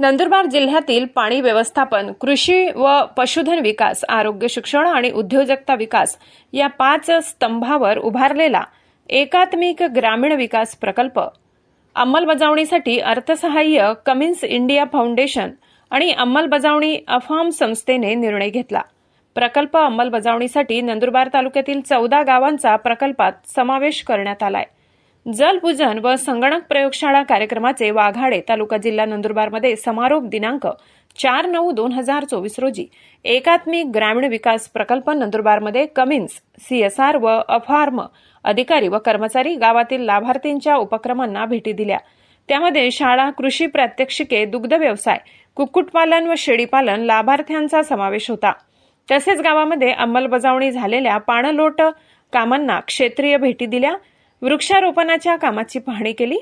नंदुरबार जिल्ह्यातील पाणी व्यवस्थापन कृषी व पशुधन विकास आरोग्य शिक्षण आणि उद्योजकता विकास या पाच स्तंभावर उभारलेला एकात्मिक ग्रामीण विकास प्रकल्प. अंमलबजावणीसाठी अर्थसहाय्य कमिन्स इंडिया फाउंडेशन आणि अंमलबजावणी अफाम संस्थेने निर्णय घेतला. प्रकल्प अंमलबजावणीसाठी नंदुरबार तालुक्यातील चौदा गावांचा प्रकल्पात समावेश करण्यात आलाय. जलपूजन व संगणक प्रयोगशाळा कार्यक्रमाचे वाघाडे तालुका जिल्हा नंदुरबारमध्ये समारोप दिनांक चार नऊ दोन हजार चोवीस रोजी. एकात्मिक ग्रामीण विकास प्रकल्प नंदुरबारमध्ये कमिन्स सीएसआर व अफार्म अधिकारी व कर्मचारी गावातील लाभार्थींच्या उपक्रमांना भेटी दिल्या. त्यामध्ये शाळा कृषी प्रात्यक्षिके दुग्ध व्यवसाय कुक्कुटपालन व शेळीपालन लाभार्थ्यांचा समावेश होता. तसेच गावामध्ये अंमलबजावणी झालेल्या पाणलोट कामांना क्षेत्रीय भेटी दिल्या. वृक्षारोपणाच्या कामाची पाहणी केली.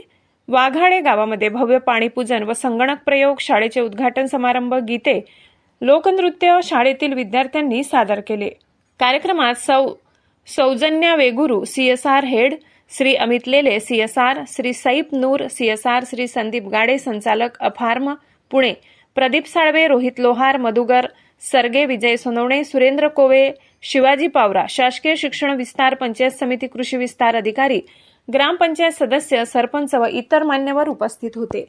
वाघाळे गावामध्ये भव्य पाणीपूजन व संगणक प्रयोग शाळेचे उद्घाटन समारंभ गीते लोकनृत्य शाळेतील विद्यार्थ्यांनी सादर केले. कार्यक्रमात सौ सौजन्या वेगुरू CSR head Shri Amit Lele CSR Shri सईप नूर सीएसआर श्री संदीप गाडे संचालक अफार्म पुणे प्रदीप साळवे रोहित लोहार मधुगर सरगे विजय सोनवणे सुरेंद्र कोवे शिवाजी पावरा शासकीय शिक्षण विस्तार पंचायत समिती कृषी विस्तार अधिकारी ग्रामपंचायत सदस्य सरपंच व इतर मान्यवर उपस्थित होते.